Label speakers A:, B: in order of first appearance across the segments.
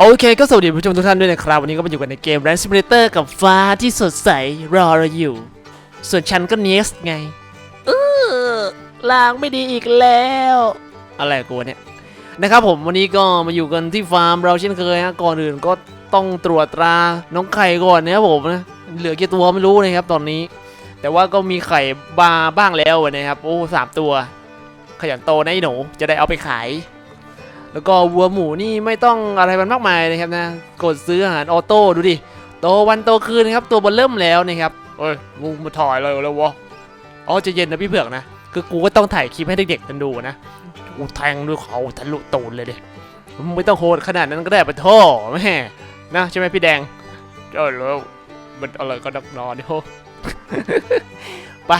A: โอเคก็สวัสดีผู้ชมทุกท่านด้วยนะครับ วันนี้ก็มาอยู่กันในเกม Run Simulator กับฟ้าที่สดใสรอเราอยู่ ส่วนฉันก็เนสไงเออลางไม่ดีอีกแล้ว อะไรกูเนี่ยนะครับผมวันนี้ก็มาอยู่กันที่ฟาร์มเราเช่นเคยฮะก่อนอื่นก็ต้องตรวจตราน้องไข่ก่อนนะครับผมนะเหลือกี่ตัวไม่รู้นะครับตอนนี้ แต่ว่าก็มีไข่บาบ้างแล้วนะครับโอ้สามตัว ขยันโตนะไอ้หนูจะได้เอาไปขาย แล้วก็วัวหมูนี่ไม่ต้องอะไรมันมากมายนะครับนะ กดซื้ออาหารออโต้ดูดิ โตวันโตคืนนะครับตัวบนเริ่มแล้วนะครับเอ้ยงูมาถ่ายเลยแล้ววะอ๋อใจะเย็นนะพี่เผือกนะ คือกูก็ต้องถ่ายคลิปให้เด็กๆกันดูนะกูแทงด้วยเขาทะลุตูนเลยดิมึงไม่ต้องโหดขนาดนั้นก็ได้ปะโท่แม่นะใช่ไหมพี่แดงเออแล้วมันอะไรก็ดักนอนนี่โหไป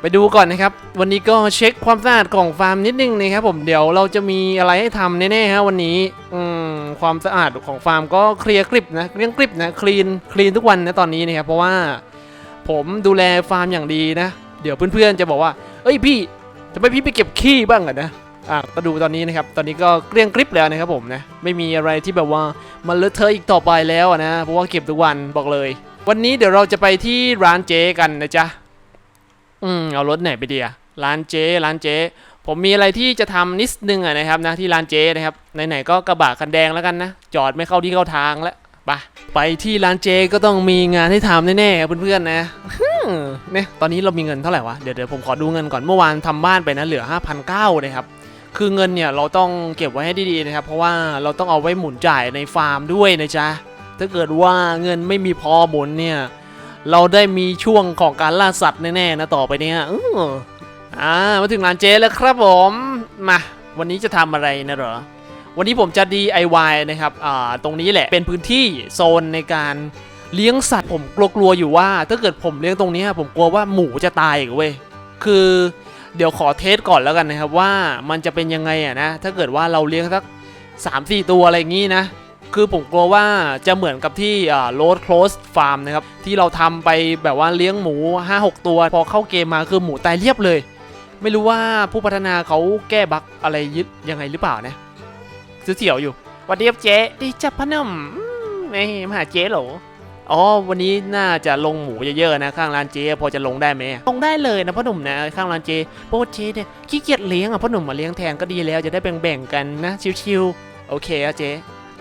A: ไปดูก่อนนะครับ วันนี้ก็เช็คความสะอาดของฟาร์มนิดนึงนะครับผมเดี๋ยวเราจะมีอะไรให้ทำแน่ๆฮะวันนี้อืมความสะอาดของฟาร์มก็เคลียร์กริบนะเรียงกริบนะคลีนคลีนทุกวันนะตอนนี้นะครับเพราะว่าผมดูแลฟาร์มอย่างดีนะ เดี๋ยวเพื่อนๆจะบอกว่า เอ้ยพี่ทำไมพี่ไปเก็บขี้บ้างอะนะอะก็ดูตอนนี้นะครับ ตอนนี้ก็เกลี้ยงกริบแล้วนะครับผมนะ ไม่มีอะไรที่แบบว่ามันเลอะเทอะอีกต่อไปแล้วนะ เพราะว่าเก็บทุกวันบอกเลย วันนี้เดี๋ยวเราจะไปที่ร้านเจ๊กันนะจ๊ะ อืมเอารถไหนไปดีอะร้านเจ๊ร้านเจ๊ผมมีอะไรที่จะทำนิดนึงอะนะครับนะที่ร้านเจ๊นะครับไหนๆก็กระบะคันแดงแล้วกันนะจอดไม่เข้าที่เข้าทางแล้วไปไปที่ร้านเจก็ต้องมีงานให้ทำแน่ๆเพื่อนๆนะเนี่ยตอนนี้เรามีเงินเท่าไหร่วะ เดี๋ยวเดี๋ยวผมขอดูเงินก่อนเมื่อวานทำบ้านไปนะเหลือ 5,900นะครับ คือเงินเนี่ยเราต้องเก็บไว้ให้ดีๆนะครับ เพราะว่าเราต้องเอาไว้หมุนจ่ายในฟาร์มด้วยนะจ๊ะ ถ้าเกิดว่าเงินไม่มีพอหมุนเนี่ย เราได้มีช่วงของการล่าสัตว์แน่ๆนะต่อไปเนี่ยอื้ออ่ามาถึงร้านเจ๊แล้วครับผมมาวันนี้จะทำอะไรนะเหรอ วันนี้ผมจะ DIY นะครับอ่าตรงนี้แหละเป็นพื้นที่โซนในการเลี้ยงสัตว์ผมกลัวๆอยู่ว่า ถ้าเกิดผมเลี้ยงตรงนี้ผมกลัวว่าหมูจะตายอีกเว้ยคือเดี๋ยวขอเทสก่อนแล้วกันนะครับว่ามันจะเป็นยังไงอะนะถ้าเกิดว่าเราเลี้ยงสัก3-4 ตัวอะไรอย่างงี้นะ คือผมกลัวว่าจะเหมือนกับที่โรด close farm นะครับ ที่เราทำไปแบบว่าเลี้ยงหมู 5-6 ตัว พอเข้าเกมมาคือหมูตายเรียบเลย ไม่รู้ว่าผู้พัฒนาเขาแก้บั๊กอะไรยึดยังไงหรือเปล่านะซื้อเสี่ยวอยู่หวันดีครับเจ๊ดีจับพนมอืมไม่มาหาเจ๊เหรออ๋อ วันนี้น่าจะลงหมูเยอะๆนะ ข้างร้านเจ๊พอจะลงได้ไหมลงได้เลยนะพ่อหนุ่มนะข้างร้านเจ๊เพราะว่าเจ๊เนี่ยขี้เกียจเลี้ยงอะพ่อหนุ่มมาเลี้ยงแทนก็ดีแล้วจะได้แบ่งๆกันนะชิวๆโอเคอะเจ๊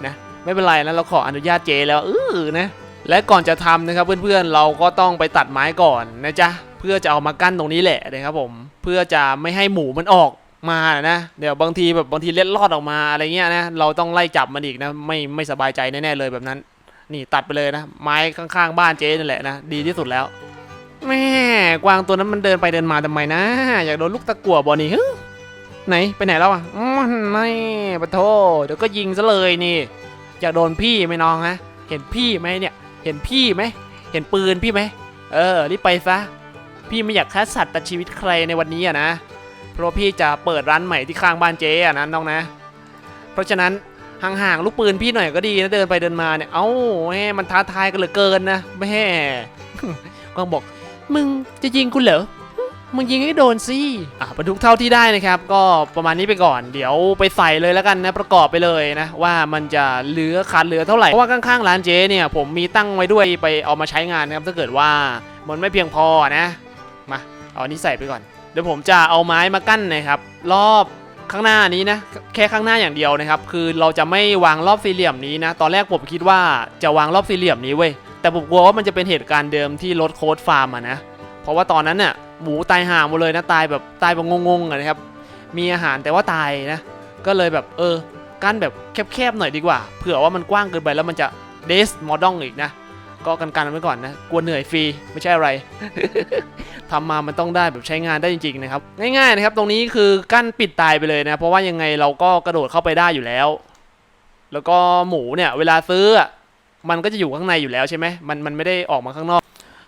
A: นะ ไม่เป็นไรนะเราขออนุญาตเจแล้วเออนะและก่อนจะทำนะครับเพื่อนๆเราก็ต้องไปตัดไม้ก่อนนะจ๊ะเพื่อจะเอามากั้นตรงนี้แหละนะครับผมเพื่อจะไม่ให้หมูมันออกมานะเดี๋ยวบางทีแบบบางทีเล็ดลอดออกมาอะไรเงี้ยนะเราต้องไล่จับมันอีกนะไม่ไม่สบายใจแน่ๆเลยแบบนั้น นี่ตัดไปเลยนะ ไม้ข้างๆ บ้านเจ๊นั่นแหละนะดีที่สุดแล้วแม่กวางตัวนั้นมันเดินไปเดินมาทำไมนะอยากโดนลูกตะกั่วบอนี่ฮึไหนไปไหนแล้วอะไม่ปะโทเดี๋ยวก็ยิงซะเลยนี่ อยากโดนพี่ไหมน้องฮะ เห็นพี่ไหมเนี่ย เห็นพี่ไหม เห็นปืนพี่ไหม เออ รีบไปซะ พี่ไม่อยากฆ่าสัตว์ตัดชีวิตใครในวันนี้อะนะ เพราะพี่จะเปิดร้านใหม่ที่ข้างบ้านเจ๊อะนะน้องนะ เพราะฉะนั้นห่างๆลูกปืนพี่หน่อยก็ดีนะเดินไปเดินมาเนี่ย เอ้าแม่มันท้าทายกันเหลือเกินนะแม่กวางบอก มึงจะยิงกูเหรอ มึงยิงให้โดนสิอะบรรทุกเท่าที่ได้นะครับ ก็ประมาณนี้ไปก่อน เดี๋ยวไปใส่เลยแล้วกันนะประกอบไปเลยนะว่ามันจะเหลือขาดเหลือเท่าไหร่เพราะว่าข้างๆร้านเจ๊เนี่ยผมมีตั้งไว้ด้วยไปเอามาใช้งานนะครับถ้าเกิดว่ามันไม่เพียงพอนะมาเอาอันนี้ใส่ไปก่อนเดี๋ยวผมจะเอาไม้มากั้นนะครับ รอบข้างหน้านี้นะแค่ข้างหน้าอย่างเดียวนะครับ คือเราจะไม่วางรอบสี่เหลี่ยมนี้นะ ตอนแรกผมคิดว่าจะวางรอบสี่เหลี่ยมนี้เว้ยแต่ผมกลัวว่ามันจะเป็นเหตุการณ์เดิมที่รถโค้ดฟาร์มอะนะเพราะว่าตอนนั้นน่ะ หมูตายห่าหมดเลยนะตายแบบตายแบบงงๆนะครับ มีอาหารแต่ว่าตายนะ ก็เลยแบบเออกั้นแบบแคบๆหน่อยดีกว่า เผื่อว่ามันกว้างเกินไปแล้วมันจะเดสมอดองอีกนะ ก็กันกันๆไว้ก่อนนะ กลัวเหนื่อยฟรีไม่ใช่อะไรทำมามันต้องได้แบบใช้งานได้จริงๆนะครับ ง่ายๆนะครับ ตรงนี้คือกั้นปิดตายไปเลยนะ เพราะว่ายังไงเราก็กระโดดเข้าไปได้อยู่แล้ว แล้วก็หมูเนี่ยเวลาซื้อมันก็จะอยู่ข้างในอยู่แล้วใช่ไหมมันมันไม่ได้ออกมาข้างนอก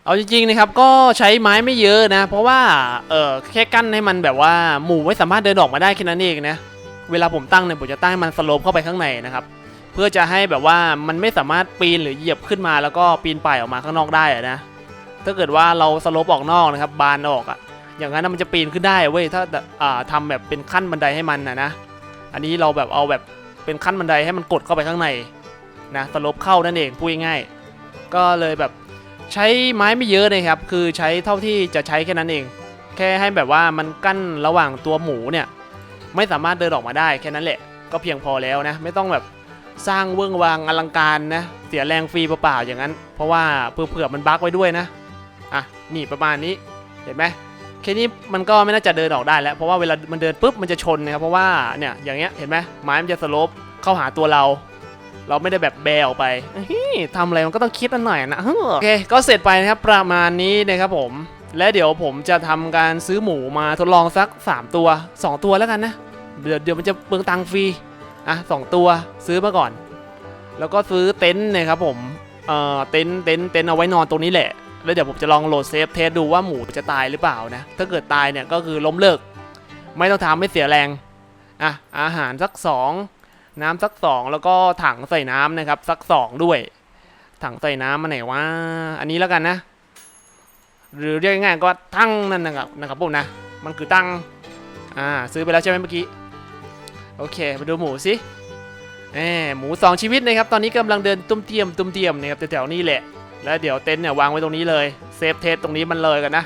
A: เอาจริงๆนะครับก็ใช้ไม้ไม่เยอะนะ เพราะว่าเออแค่กั้นให้มันแบบว่าหมูไม่สามารถเดินออกมาได้แค่นั้นเองนะเวลาผมตั้งเนี่ยผมจะตั้งให้มันสโลปเข้าไปข้างในนะครับเพื่อจะให้แบบว่ามันไม่สามารถปีนหรือเหยียบขึ้นมา แล้วก็ปีนป่ายออกมาข้างนอกได้อะนะถ้าเกิดว่าเราสโลปออกนอกนะครับบานออกอะอย่างนั้นนะมันจะปีนขึ้นได้เว้ยถ้าอ่าทำแบบเป็นขั้นบันไดให้มันนะนะอันนี้เราแบบเอาแบบเป็นขั้นบันไดให้มันกดเข้าไปข้างในนะสลบเข้านั่นเองพูดง่ายๆก็เลยแบบ ใช้ไม้ไม่เยอะนะครับ คือใช้เท่าที่จะใช้แค่นั้นเอง แค่ให้แบบว่ามันกั้นระหว่างตัวหมูเนี่ย ไม่สามารถเดินออกมาได้แค่นั้นแหละ ก็เพียงพอแล้วนะ ไม่ต้องแบบสร้างเวื้องวางอลังการนะ เสียแรงฟรีเปล่าๆอย่างนั้น เพราะว่าเผื่อๆมันบั๊กไว้ด้วยนะ อะ นี่ประมาณนี้ เห็นไหมแค่นี้มันก็ไม่น่าจะเดินออกได้แล้ว เพราะว่าเวลามันเดินปุ๊บมันจะชนนะครับ เพราะว่าเนี่ยอย่างเงี้ยเห็นไหมไม้มันจะสโลปเข้าหาตัวเรา เราไม่ได้แบบแบออกไปอื้อหือทำอะไรมันก็ต้องคิดอันหน่อยนะโอเคก็เสร็จไปนะครับประมาณนี้นะครับผม และเดี๋ยวผมจะทำการซื้อหมูมาทดลองสัก 3 ตัว 2 ตัวแล้วกันนะเดี๋ยวเดี๋ยวมันจะเปลืองตังค์ฟรีอะสองตัวซื้อมาก่อน แล้วก็ซื้อเต็นท์นะครับผมเอ่อเต็นท์เต็นท์เต็นท์เอาไว้นอนตรงนี้แหละแล้วเดี๋ยวผมจะลองโหลดเซฟเทสดูว่าหมูจะตายหรือเปล่านะ ถ้าเกิดตายเนี่ยก็คือล้มเลิก ไม่ต้องทำไม่เสียแรง อะ อาหารสักสอง น้ำสักสองแล้วก็ถังใส่น้ำนะครับสักสองด้วย ถังใส่น้ำมาไหนวะอันนี้แล้วกันนะ หรือเรียกง่ายๆก็ตั้งนั่นนะครับนะครับผมนะ มันคือตั้งอ่าซื้อไปแล้วใช่ไหมเมื่อกี้โอเคมาดูหมูสิแหมหมูสองชีวิตนะครับตอนนี้กำลังเดินตุ้มเตียมตุ้มเตียมนะครับแถวๆนี้แหละ แล้วเดี๋ยวเต็นท์เนี่ยวางไว้ตรงนี้เลยเซฟเทสตรงนี้มันเลยกันนะ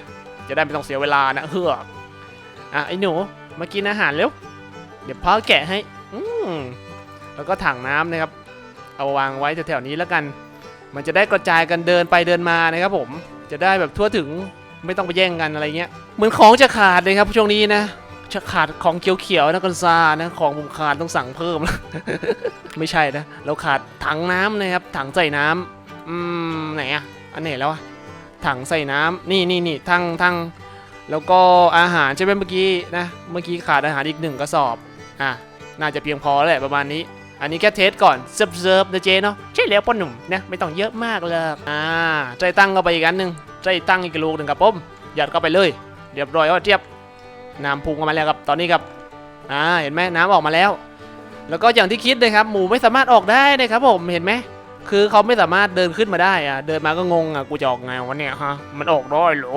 A: จะได้ไม่ต้องเสียเวลานะเฮือกอะไอ้หนูมากินอาหารเร็วเดี๋ยวพ่อแกะให้ อืม แล้วก็ถังน้ำนะครับ เอาวางไว้แถวๆนี้แล้วกัน มันจะได้กระจายกันเดินไปเดินมานะครับผม จะได้แบบทั่วถึงไม่ต้องไปแย่งกันอะไรเงี้ย เหมือนของจะขาดเลยครับช่วงนี้นะ จะขาดของเขียวๆนะกันซานะ ของผมขาดต้องสั่งเพิ่ม ไม่ใช่นะ เราขาดถังน้ำนะครับ ถังใส่น้ำอืมไหนอะอันไหนแล้วอะถังใส่น้ำนี่นี่นี่ทั้งทั้งแล้วก็อาหารใช่ไหมเมื่อกี้นะ เมื่อกี้ขาดอาหารอีกหนึ่งกระสอบ อะ น่าจะเพียงพอแล้วแหละประมาณนี้ อันนี้แค่เทสก่อนเซิร์ฟเซิร์ฟนะเจเนาะใช่แล้วพ่อหนุ่มนะไม่ต้องเยอะมากเลยอ่าใจตั้งเข้าไปอีกอันหนึ่งใจตั้งอีกลูกหนึ่งครับผมหยัดเข้าไปเลยเรียบร้อยว่าเทียบน้ำพุ่งออกมาแล้วครับตอนนี้ครับอ่าเห็นไหมน้ำออกมาแล้ว แล้วก็อย่างที่คิดเลยครับหมูไม่สามารถออกได้นะครับผมเห็นไหมคือเขาไม่สามารถเดินขึ้นมาได้อะเดินมาก็งงอะกูจะออกไงวะเนี่ยฮะมันออกได้หรอ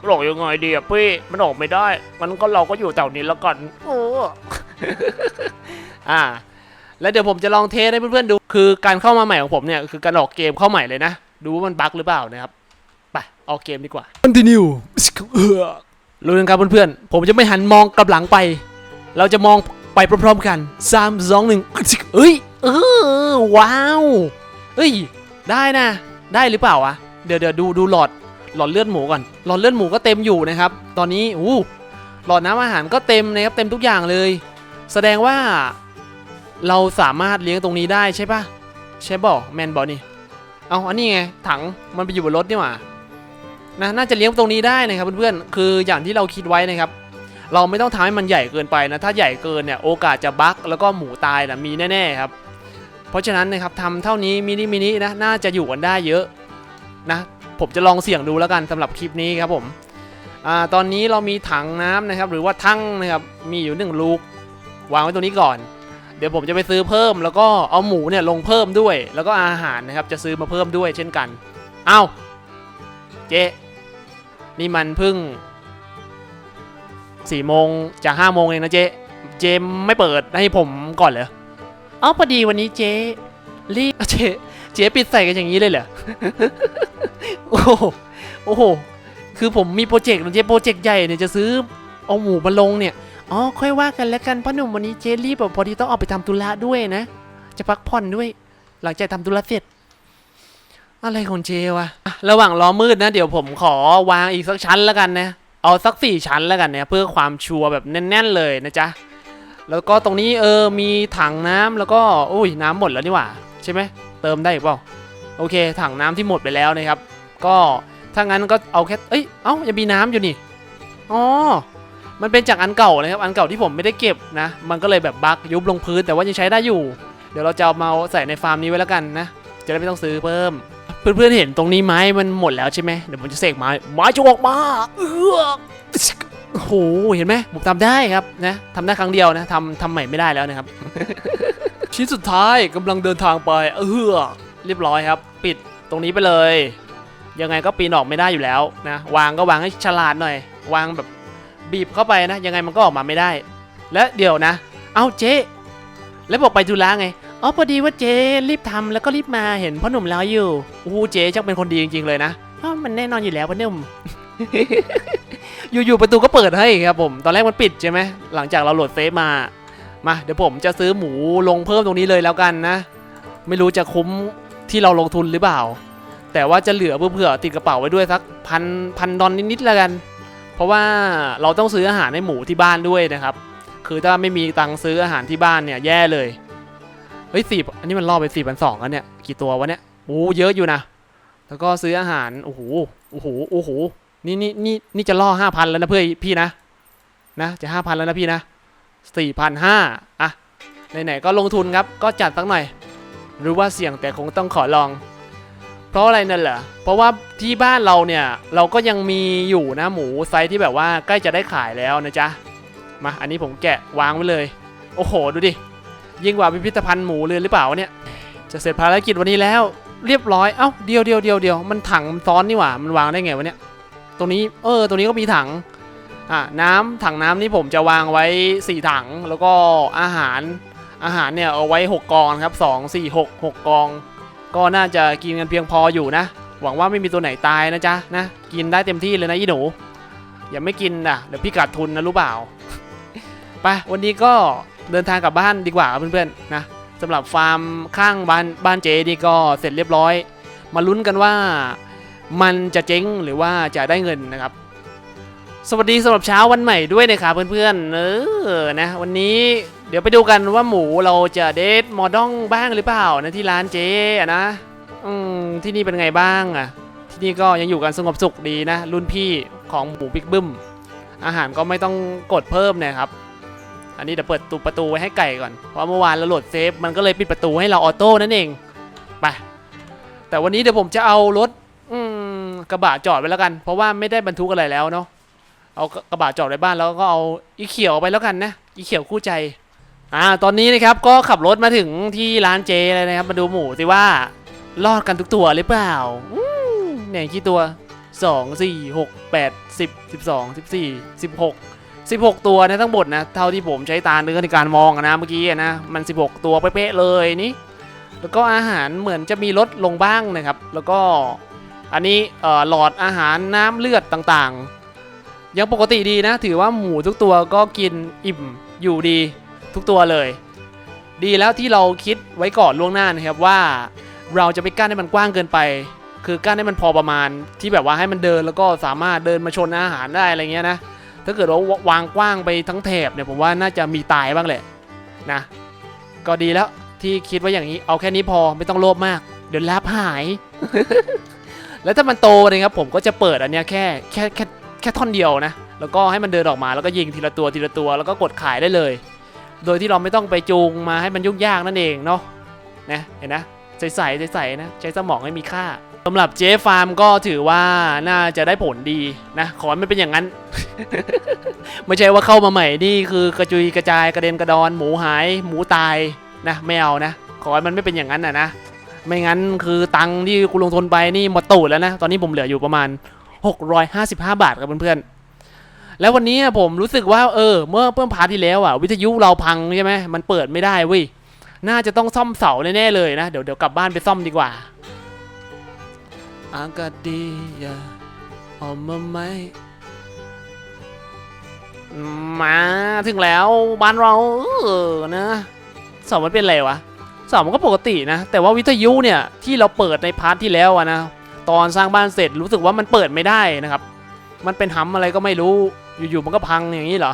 A: มันออกยังไงดีอะพี่มันออกไม่ได้มันก็เราก็อยู่แถวนี้แล้วกันโอ้อ่า แล้วเดี๋ยวผมจะลองเทสให้เพื่อนๆดู คือการเข้ามาใหม่ของผมเนี่ยคือการออกเกมเข้าใหม่เลยนะ ดูว่ามันบั๊กหรือเปล่านะครับ ไปออกเกมดีกว่า continue รู้ยังครับเพื่อนๆ ผมจะไม่หันมองกลับหลังไป เราจะมองไปพร้อมๆกันสามสองหนึ่งเอ้ย เออ ว้าวเฮ้ย ได้นะ ได้หรือเปล่าวะ เดี๋ยวเดี๋ยวดูดูหลอด หลอดเลือดหมูก่อน หลอดเลือดหมูก็เต็มอยู่นะครับ ตอนนี้ อู้ หลอดน้ำอาหารก็เต็มนะครับ เต็มทุกอย่างเลย แสดงว่า เราสามารถเลี้ยงตรงนี้ได้ใช่ปะใช่บ่แมนบอนี่เอาอันนี้ไงถังมันไปอยู่บนรถนี่หว่านะน่าจะเลี้ยงตรงนี้ได้นะครับเพื่อนๆคืออย่างที่เราคิดไว้นะครับ เราไม่ต้องทำให้มันใหญ่เกินไปนะถ้าใหญ่เกินเนี่ยโอกาสจะบั๊กแล้วก็หมูตายนะมีแน่ๆครับ เพราะฉะนั้นนะครับทำเท่านี้มินิมินินะน่าจะอยู่กันได้เยอะนะผมจะลองเสี่ยงดูแล้วกันสำหรับคลิปนี้ครับผมอ่าตอนนี้เรามีถังน้ำนะครับ หรือว่าทั้งนะครับมีอยู่หนึ่งลูก วางไว้ตรงนี้ก่อน ดี๋ยวผมจะไปซื้อเพิ่มแล้วก็เอาหมูเนี่ยลงเพิ่มด้วย แล้วก็อาหารนะครับจะซื้อมาเพิ่มด้วยเช่นกัน เอาเจ๊นี่มันเพิ่งสี่โมงจากห้าโมงเองนะเจ๊เจมไม่เปิดให้ผมก่อนเหรออ๋อพอดีวันนี้เจ๊รีบเจ๊เจ๊ปิดใส่กันอย่างนี้เลยเหรอโอ้โหโอ้โหคือผมมีโปรเจกต์นะเจ๊โปรเจกต์ใหญ่เนี่ยจะซื้อเอาหมูมาลงเนี่ย อ๋อค่อยว่ากันแล้วกันพ่อหนุ่มวันนี้เจ๊รีบแบบพอดีต้องออกไปทำธุระด้วยนะ จะพักผ่อนด้วย หลังจากทำธุระเสร็จ อะไรของเจวะระหว่างรอมืดนะ เดี๋ยวผมขอวางอีกสักชั้นแล้วกันนะ เอาสักสี่ชั้นแล้วกันเนี่ยเพื่อความชัวร์แบบแน่น ๆ เลยนะจ๊ะแล้วก็ตรงนี้เออมีถังน้ำแล้วก็อุ้ยน้ำหมดแล้วนี่หว่า ใช่ไหมเติมได้อีกเปล่าโอเค ถังน้ำที่หมดไปแล้วนะครับ ก็ถ้างั้นก็เอาแค่เอ้ยเอ้ายังมีน้ำอยู่นี่อ๋อ มันเป็นจากอันเก่านะครับ อันเก่าที่ผมไม่ได้เก็บนะ มันก็เลยแบบบั๊กยุบลงพื้นแต่ว่ายังใช้ได้อยู่ เดี๋ยวเราจะเอามาใส่ในฟาร์มนี้ไว้แล้วกันนะ จะได้ไม่ต้องซื้อเพิ่ม เพื่อนๆเห็นตรงนี้ไม้มันหมดแล้วใช่ไหมเดี๋ยวผมจะเสกไม้ไม้จะออกมาเออโอ้โหเห็นไหมผมทำได้ครับนะทำได้ครั้งเดียวนะทำทำใหม่ไม่ได้แล้วนะครับ ชิ้นสุดท้ายกำลังเดินทางไปเออเรียบร้อยครับ ปิดตรงนี้ไปเลย ยังไงก็ปีนออกไม่ได้อยู่แล้วนะ วางก็วางให้ฉลาดหน่อย วางแบบ บีบเข้าไปนะ ยังไงมันก็ออกมาไม่ได้ และเดี๋ยวนะ เอาเจ๊แล้วบอกไปธุระไงอ๋อพอดีว่าเจ๊รีบทำแล้วก็รีบมาเห็นพ่อหนุ่มรออยู่อู้เจ๊จังเป็นคนดีจริงๆเลยนะอ้าวมันแน่นอนอยู่แล้วพ่อหนุ่มอยู่ๆประตูก็เปิดให้ครับผม ตอนแรกมันปิดใช่ไหมหลังจากเราโหลดเซฟมา มาเดี๋ยวผมจะซื้อหมูลงเพิ่มตรงนี้เลยแล้วกันนะ ไม่รู้จะคุ้มที่เราลงทุนหรือเปล่า แต่ว่าจะเหลือเผื่อติดกระเป๋าไว้ด้วยสักพันพันดอนนิดๆแล้วกัน ราะว่าเราต้องซื้ออาหารให้หมูที่บ้านด้วยนะครับ คือถ้าไม่มีตังค์ซื้ออาหารที่บ้านเนี่ยแย่เลย เฮ้ยสี่อันนี้มันล่อไปสี่พันสองแล้วเนี่ย กี่ตัววะเนี่ยโอ้เยอะอยู่นะ แล้วก็ซื้ออาหาร โอ้โห โอ้โห โอ้โห นี่นี่นี่นี่จะล่อห้าพันแล้วนะเพื่อนพี่นะ นะ จะห้าพันแล้วนะพี่นะสี่พันห้าอะ ไหนๆก็ลงทุนครับ ก็จัดสักหน่อย รู้ว่าเสี่ยงแต่คงต้องขอลอง เพราะอะไรนั่นเหรอเพราะว่าที่บ้านเราเนี่ยเราก็ยังมีอยู่นะหมูไซส์ที่แบบว่าใกล้จะได้ขายแล้วนะจ๊ะมาอันนี้ผมแกะวางไว้เลย โอ้โหดูดิยิ่งกว่าพิพิธภัณฑ์หมูเลยหรือเปล่าเนี่ย จะเสร็จภารกิจวันนี้แล้ว เรียบร้อยเอ้าเดียวเดียวเดียวเดียวมันถังมันซ้อนนี่หว่ามันวางได้ไงวะเนี่ยตรงนี้เออตรงนี้ก็มีถังอะน้ำถังน้ำนี่ผมจะวางไว้ 4 ถังแล้วก็อาหารอาหารเนี่ยเอาไว้ 6 กองครับ 2 4 6 6 กอง ก็น่าจะกินกันเพียงพออยู่นะ หวังว่าไม่มีตัวไหนตายนะจ๊ะนะ กินได้เต็มที่เลยนะยี่หนู อย่าไม่กินนะเดี๋ยวพี่ขาดทุนนะรู้เปล่า ไปวันนี้ก็เดินทางกลับบ้านดีกว่าเพื่อนๆนะสำหรับฟาร์มข้างบ้านบ้านเจนี่ก็เสร็จเรียบร้อย มาลุ้นกันว่ามันจะเจ๊งหรือว่าจะได้เงินนะครับ สวัสดีสำหรับเช้าวันใหม่ด้วยนะครับเพื่อนๆ เออ นะ วันนี้เดี๋ยวไปดูกันว่าหมูเราจะเดทมอดองบ้างหรือเปล่านะที่ร้านเจ๊อะนะ อืม ที่นี่เป็นไงบ้างอะที่นี่ก็ยังอยู่กันสงบสุขดีนะ รุ่นพี่ของหมูบิ๊กบึ้ม อาหารก็ไม่ต้องกดเพิ่มนะครับ อันนี้เดี๋ยวเปิดตูประตูไว้ให้ไก่ก่อน เพราะเมื่อวานเราโหลดเซฟมันก็เลยปิดประตูให้เราออโต้นั่นเอง ไป แต่วันนี้เดี๋ยวผมจะเอารถอืมกระบะจอดไว้แล้วกัน เพราะว่าไม่ได้บรรทุกอะไรแล้วเนาะ เอากระบะจอดไว้บ้านแล้วก็เอาอีเขียวไปแล้วกันนะอีเขียวคู่ใจอ่าตอนนี้นะครับก็ขับรถมาถึงที่ร้านเจเลยนะครับมาดูหมูสิว่ารอดกันทุกตัวหรือเปล่าเนี่ยกี่ตัวสองสี่หกแปดสิบสิบสองสิบสี่สิบหกสิบหกตัวนะทั้งหมดนะเท่าที่ผมใช้ตาเนื้อในการมองนะเมื่อกี้นะมันสิบหกตัวเป๊ะเลยนี่แล้วก็อาหารเหมือนจะมีลดลงบ้างนะครับ แล้วก็อันนี้เออหลอดอาหารน้ำเลือดต่างๆ ยังปกติดีนะ ถือว่าหมูทุกตัวก็กินอิ่มอยู่ดีทุกตัวเลย ดีแล้วที่เราคิดไว้ก่อนล่วงหน้านะครับว่า เราจะไปกั้นให้มันกว้างเกินไป คือกั้นให้มันพอประมาณ ที่แบบว่าให้มันเดินแล้วก็สามารถเดินมาชนอาหารได้อะไรเงี้ยนะถ้าเกิดว่าวางกว้างไปทั้งแถบเนี่ยผมว่าน่าจะมีตายบ้างแหละนะ ก็ดีแล้วที่คิดว่าอย่างนี้เอาแค่นี้พอไม่ต้องโลภมาก เดี๋ยวลาบหาย แล้วถ้ามันโตนะครับผมก็จะเปิดอันเนี้ยแค่แค่แค่ แค่ท่อนเดียวนะ แล้วก็ให้มันเดินออกมาแล้วก็ยิงทีละตัวทีละตัว แล้วก็กดขายได้เลย โดยที่เราไม่ต้องไปจูงมาให้มันยุ่งยากนั่นเองเนาะนะเห็นนะใสๆใส่ๆนะใช้สมองให้มีค่าสำหรับเจฟาร์มก็ถือว่าน่าจะได้ผลดีนะขอให้มันเป็นอย่างนั้น ไม่ใช่ว่าเข้ามาใหม่นี่คือกระจุยกระจายกระเด็นกระดอน หมูหาย หมูตายนะไม่เอานะ ขอให้มันไม่เป็นอย่างนั้นนะนะไม่งั้นคือตังค์ที่กูลงทุนไปนี่หมดตูดแล้วนะ ตอนนี้ผมเหลืออยู่ประมาณ 655 บาทครับเพื่อนๆ แล้ววันนี้ผมรู้สึกว่าเออเมื่อเพิ่มพาร์ทที่แล้วอะวิทยุเราพังใช่ไหมมันเปิดไม่ได้เว้ยน่าจะต้องซ่อมเสาแน่ๆเลยนะ เดี๋ยวเดี๋ยวกลับบ้านไปซ่อมดีกว่าอากาศดีอย่าออกมาไหมมาถึงแล้วบ้านเราเออนะเสามันเป็นอะไรวะเสามันก็ปกตินะ แต่ว่าวิทยุเนี่ยที่เราเปิดในพาร์ทที่แล้วอะนะ ตอนสร้างบ้านเสร็จรู้สึกว่ามันเปิดไม่ได้นะครับ มันเป็นหำอะไรก็ไม่รู้อยู่ๆมันก็พังอย่างนี้เหรอ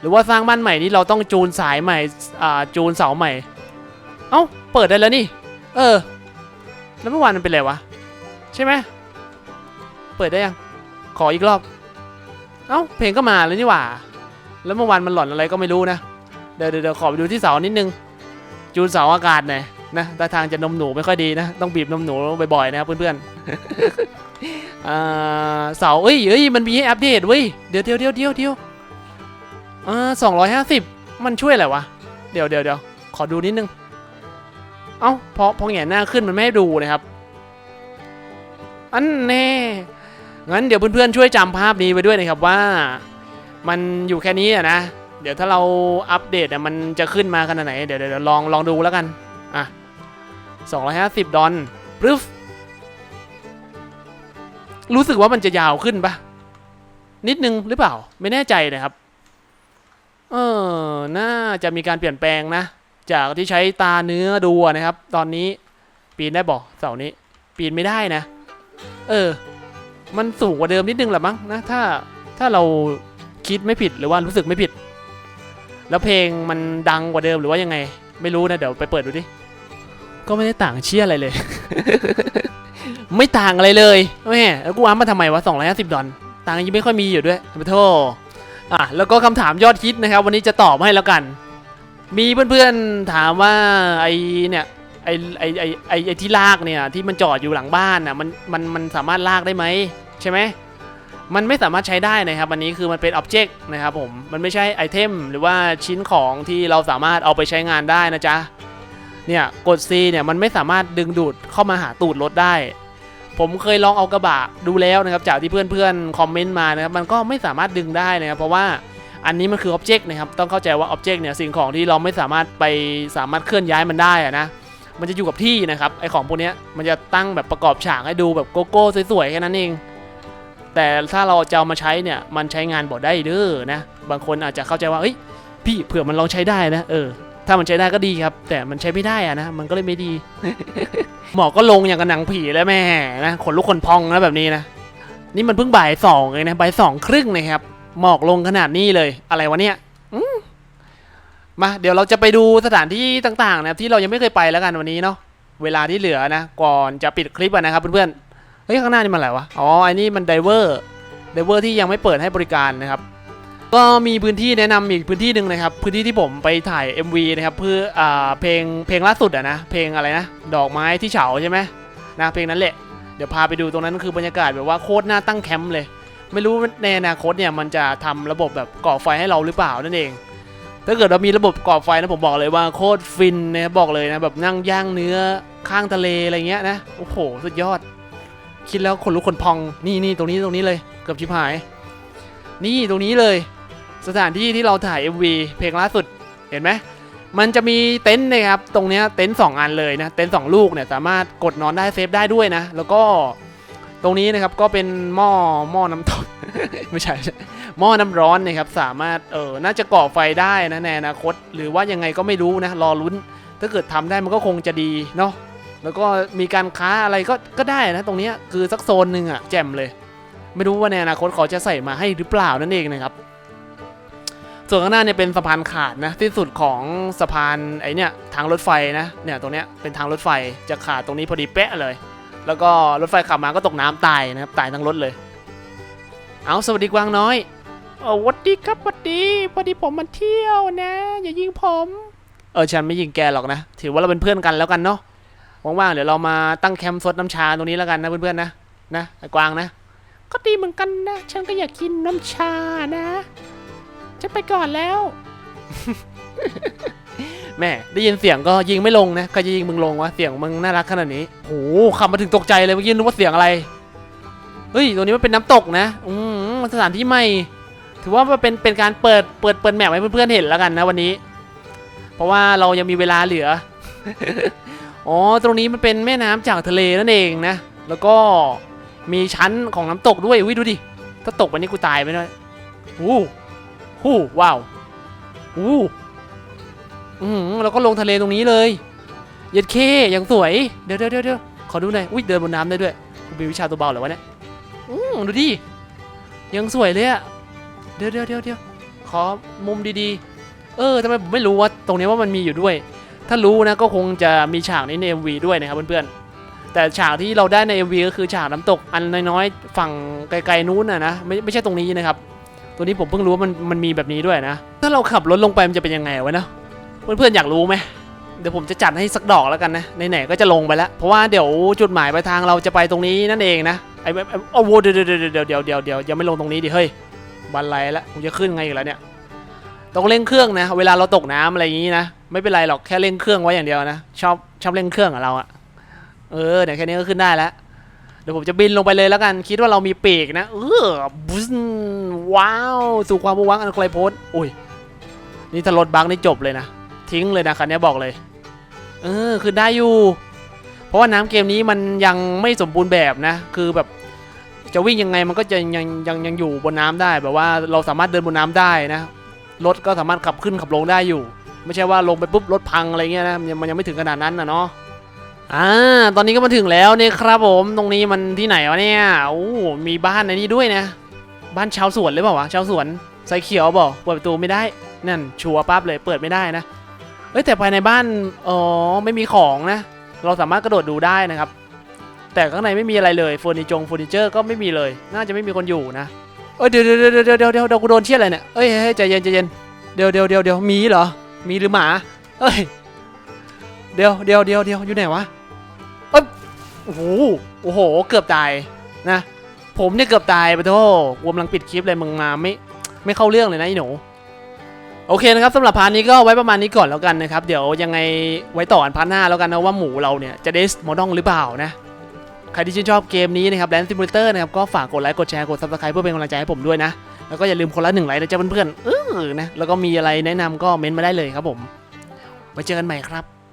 A: หรือว่าสร้างบ้านใหม่นี้เราต้องจูนสายใหม่อ่าจูนเสาใหม่ เอ้าเปิดได้แล้วนี่ เออ แล้วเมื่อวานมันเป็นไรวะใช่ไหมเปิดได้ยังขออีกรอบ เอ้าเพลงก็มาแล้วนี่หว่า แล้วเมื่อวานมันหล่อนอะไรก็ไม่รู้นะเดี๋ยวเดี๋ยวเดี๋ยวขอไปดูที่เสานิดนึง จูนเสาอากาศหน่อย นะท่าทางจะนมหนูไม่ค่อยดีนะ ต้องบีบนมหนูบ่อยๆนะครับเพื่อนๆเสาเอ้ยเอ้ยมันมีให้อัปเดตเว้ยเดี๋ยวเดี๋ยวเดี๋ยวเดี๋ยวเดี๋ยวสองร้อยห้าสิบมันช่วยอะไรวะ เดี๋ยวเดี๋ยวเดี๋ยวขอดูนิดนึง เอ้าพอพอแหงนหน้าขึ้นมันไม่ดูนะครับ อันแน่งั้นเดี๋ยวเพื่อนๆช่วยจำภาพนี้ไว้ด้วยนะครับว่า มันอยู่แค่นี้อะนะเดี๋ยวถ้าเราอัปเดตมันจะขึ้นมาขนาดไหน เดี๋ยวเดี๋ยวลองลองดูแล้วกัน อะ สองร้อยห้าสิบดอลปึ๊บรู้สึกว่ามันจะยาวขึ้นปะนิดนึงหรือเปล่า ไม่แน่ใจนะครับ เออ น่าจะมีการเปลี่ยนแปลงนะ จากที่ใช้ตาเนื้อดูนะครับ ตอนนี้ปีนได้บอกเสานี้ ปีนไม่ได้นะ เออ มันสูงกว่าเดิมนิดนึงแหละมั้งนะ ถ้าถ้าเราคิดไม่ผิดหรือว่ารู้สึกไม่ผิด แล้วเพลงมันดังกว่าเดิมหรือว่ายังไง ไม่รู้นะ เดี๋ยวไปเปิดดูดิ ก็ไม่ได้ต่างเชี่ยอะไรเลย ไม่ต่างอะไรเลยแม่แล้วกูอ้ามาทำไมวะ250 ดอลตังยังไม่ค่อยมีอยู่ด้วยไปโทษอะแล้วก็คำถามยอดฮิตนะครับ วันนี้จะตอบให้แล้วกัน มีเพื่อนๆถามว่าไอเนี่ยไอไอไอไอไอที่ลากเนี่ยที่มันจอดอยู่หลังบ้านอะมันมันมันสามารถลากได้ไหมใช่ไหมมันไม่สามารถใช้ได้นะครับอันนี้คือมันเป็นอ็อบเจกต์นะครับผมมันไม่ใช่ไอเทมหรือว่าชิ้นของที่เราสามารถเอาไปใช้งานได้นะจ๊ะ เนี่ยกด C เนี่ยมันไม่สามารถดึงดูดเข้ามาหาตูดรถได้ ผมเคยลองเอากระบะดูแล้วนะครับจากที่เพื่อนๆคอมเมนต์มานะครับมันก็ไม่สามารถดึงได้นะครับเพราะว่าอันนี้มันคืออ็อบเจกต์นะครับต้องเข้าใจว่าอ็อบเจกต์เนี่ยสิ่งของที่เราไม่สามารถไปสามารถเคลื่อนย้ายมันได้อะนะมันจะอยู่กับที่นะครับไอของพวกนี้มันจะตั้งแบบประกอบฉากให้ดูแบบโกโก้สวยๆแค่นั้นเอง แต่ถ้าเราจะเอามาใช้เนี่ยมันใช้งานบ่ได้เด้อนะบางคนอาจจะเข้าใจว่าเอ้ยพี่เผื่อมันลองใช้ได้นะเออ ถ้ามันใช้ได้ก็ดีครับ แต่มันใช้ไม่ได้อะนะ มันก็เลยไม่ดี หมอก็ลงอย่างกับหนังผีแล้วแม่นะขนลุกขนพองนะแบบนี้นะ นี่มันเพิ่งบ่ายสองเองนะบ่ายสองครึ่งนะครับ หมอกลงขนาดนี้เลย อะไรวะเนี่ยมาเดี๋ยวเราจะไปดูสถานที่ต่างๆนะครับที่เรายังไม่เคยไปแล้วกันวันนี้เนาะเวลาที่เหลือนะ ก่อนจะปิดคลิปนะครับเพื่อนๆเฮ้ยข้างหน้านี่มันอะไรวะอ๋อไอ้นี่มันไดเวอร์ไดเวอร์ที่ยังไม่เปิดให้บริการนะครับ ก็มีพื้นที่แนะนำอีกพื้นที่หนึ่งนะครับ พื้นที่ที่ผมไปถ่าย MV นะครับเพื่ออ่าเพลงเพลงล่าสุดอะนะเพลงอะไรนะดอกไม้ที่เฉาใช่ไหมนะเพลงนั้นแหละเดี๋ยวพาไปดูตรงนั้นคือบรรยากาศแบบว่าโคตรน่าตั้งแคมป์เลย ไม่รู้ในอนาคตเนี่ยมันจะทำระบบแบบก่อไฟให้เราหรือเปล่านั่นเอง ถ้าเกิดเรามีระบบก่อไฟนะผมบอกเลยว่าโคตรฟินนะบอกเลยนะแบบนั่งย่างเนื้อข้างทะเลอะไรเงี้ยนะโอ้โหสุดยอด คิดแล้วขนลุกขนพองนี่นี่ตรงนี้ตรงนี้เลยเกือบชิบหาย นี่ตรงนี้เลย สถานที่ที่เราถ่าย MV เพลงล่าสุดเห็นไหมมันจะมีเต็นท์นะครับตรงนี้เต็นท์สองอันเลยนะเต็นท์สองลูกเนี่ยสามารถกดนอนได้เซฟได้ด้วยนะ แล้วก็ตรงนี้นะครับก็เป็นหม้อหม้อน้ำตกไม่ใช่ใชหม้อน้ำร้อนนะครับสามารถเออน่าจะก่อไฟได้นะในอนาคต หรือว่ายังไงก็ไม่รู้นะรอลุ้น ถ้าเกิดทำได้มันก็คงจะดีเนาะแล้วก็มีการค้าอะไรก็ก็ได้นะ ตรงนี้คือสักโซนหนึ่งอะแจ่มเลย ไม่รู้ว่าในอนาคตเขาจะใส่มาให้หรือเปล่านั่นเองนะครับ ส่วนข้างหน้าเนี่ยเป็นสะพานขาดนะที่สุดของสะพานไอเนี่ยทางรถไฟนะเนี่ยตรงเนี้ยเป็นทางรถไฟจะขาดตรงนี้พอดีเป๊ะเลย แล้วก็รถไฟขับมาก็ตกน้ำตายนะครับตายทั้งรถเลย เอาสวัสดีกวางน้อยเออวัดดีครับวัดดีพอดีผมมาเที่ยวนะ อย่ายิงผมเออฉันไม่ยิงแกหรอกนะ ถือว่าเราเป็นเพื่อนกันแล้วกันเนาะว่างๆเดี๋ยวเรามาตั้งแคมป์ซดน้ำชาตรงนี้แล้วกันนะเพื่อนๆนะนะไอ้กวางนะ ก็ดีเหมือนกันนะ ฉันก็อยากกินน้ำชานะ ฉันไปก่อนแล้ว แม่ได้ยินเสียงก็ยิงไม่ลงนะใครจะยิงมึงลงวะเสียงมึงน่ารักขนาดนี้โอ้โหขับมาถึงตกใจเลยเมื่อกี้นึกว่าเสียงอะไรเฮ้ยตรงนี้มันเป็นน้ำตกนะอืมสถานที่ใหม่ ถือว่ามันเป็นเป็นการเปิดเปิดเปิดแมปให้เพื่อนๆเห็นแล้วกันนะวันนี้ เพราะว่าเรายังมีเวลาเหลืออ๋อตรงนี้มันเป็นแม่น้ำจากทะเลนั่นเองนะ แล้วก็มีชั้นของน้ำตกด้วยอุ้ยดูดิถ้าตกไปนี่กูตายไปด้วยอู้ หู้ว้าวอู้อืมแล้วก็ลงทะเลตรงนี้เลยเย็ดเคอย่างสวย เดี๋ยวเดี๋ยวเดี๋ยวเดียวขอดูหน่อยอุ้ยเดินบนน้ำได้ด้วยกูมีวิชาตัวเบาเหรอวะเนี่ยอืมดูดิยังสวยเลยอะเดี๋ยวเดี๋ยวเดี๋ยวเดี๋ยวขอมุมดีๆ เออทำไมผมไม่รู้ว่าตรงนี้ว่ามันมีอยู่ด้วย ถ้ารู้นะก็คงจะมีฉากนี้ใน MV ด้วยนะครับเพื่อนๆแต่ฉากที่เราได้ใน MV ก็คือฉากน้ำตกอันน้อยๆฝั่งไกลๆนู้นนะนะไม่ไม่ใช่ตรงนี้นะครับ ตัวนี้ผมเพิ่งรู้ว่ามันมันมีแบบนี้ด้วยนะ ถ้าเราขับรถลงไปมันจะเป็นยังไงวะเนาะเพื่อนๆอยากรู้ไหมเดี๋ยวผมจะจัดให้สักดอกแล้วกันนะไหนๆก็จะลงไปแล้ว เพราะว่าเดี๋ยวจุดหมายปลายทางเราจะไปตรงนี้นั่นเองนะไอ้ไอ้โอ้โหเดี๋ยวเดี๋ยวเดี๋ยวเดี๋ยวเดี๋ยวเดี๋ยวยังไม่ลงตรงนี้ดิเฮ้ยบันไลแล้วผมจะขึ้นไงอีกแล้วเนี่ยต้องเร่งเครื่องนะ เวลาเราตกน้ำอะไรอย่างนี้นะไม่เป็นไรหรอกแค่เร่งเครื่องไว้อย่างเดียวนะชอบชอบเร่งเครื่องอะเราอะเออเดี๋ยวแค่นี้ก็ขึ้นได้แล้ว เดี๋ยวผมจะบินลงไปเลยแล้วกัน คิดว่าเรามีปีกนะ เออบุ้นว้าว สู่ความวังอันไกลโพ้นอุ้ย นี่ถ้ารถบังนี่จบเลยนะ ทิ้งเลยนะคันนี้บอกเลย เออ คือได้อยู่ เพราะว่าน้ำเกมนี้มันยังไม่สมบูรณ์แบบนะ คือแบบจะวิ่งยังไงมันก็จะยังยังยังอยู่บนน้ำได้แบบว่าเราสามารถเดินบนน้ำได้นะ รถก็สามารถขับขึ้นขับลงได้อยู่ ไม่ใช่ว่าลงไปปุ๊บรถพังอะไรเงี้ยนะมันยังไม่ถึงขนาดนั้นนะเนาะ อ่า ตอนนี้ก็มาถึงแล้วเนี่ยครับผม ตรงนี้มันที่ไหนวะเนี่ย โอ้ มีบ้านในนี้ด้วยนะ บ้านชาวสวนหรือเปล่าวะ ชาวสวนใส่เขียวบอกเปิดประตูไม่ได้ นั่น ชัวร์ปั๊บเลย เปิดไม่ได้นะ เอ้ยแต่ภายในบ้าน อ๋อ ไม่มีของนะ เราสามารถกระโดดดูได้นะครับ แต่ข้างในไม่มีอะไรเลยเฟอร์นิจงเฟอร์นิเจอร์ก็ไม่มีเลย น่าจะไม่มีคนอยู่นะ เอ้ยเดี๋ยวเดี๋ยวเดี๋ยวเดี๋ยวเดี๋ยวกูโดนเชี่ยอะไรเนี่ย เอ้ยเฮ้ยใจเย็นใจเย็น เดี๋ยวเดี๋ยวเดี๋ยวเดี๋ยวมีเหรอ มีหรือหมา เอ้ยเดี๋ยวเดี๋ยวเดี๋ยวเดี๋ยวอยู่ไหนวะ เอ้ยโอ้โหโอ้โห เกือบตายนะ ผมเนี่ยเกือบตายไปโทษกูกำลังปิดคลิปเลยมึงมาไม่ไม่เข้าเรื่องเลยนะไอ้หนูโอเคนะครับสำหรับพาร์ทนี้ก็ไว้ประมาณนี้ก่อนแล้วกันนะครับเดี๋ยวยังไงไว้ต่อกันพาร์ทหน้าแล้วกันนะว่าหมูเราเนี่ยจะเดสโมดองหรือเปล่านะ ใครที่ชื่นชอบเกมนี้นะครับแ a น d ซิมูเลเตอร์นะครับก็ฝากกดไลค์กดแชร์กดซับสไครป์เพื่อเป็นกำลังใจให้ผมด้วยนะ แล้วก็อย่าลืมคนละหนึ่งไลค์นะจ๊ะเพื่อนๆเออนะแล้วก็มีอะไรแนะนำก็เม้นต์มาได้เลยครับผมไว้เจอกันใหม่ครับ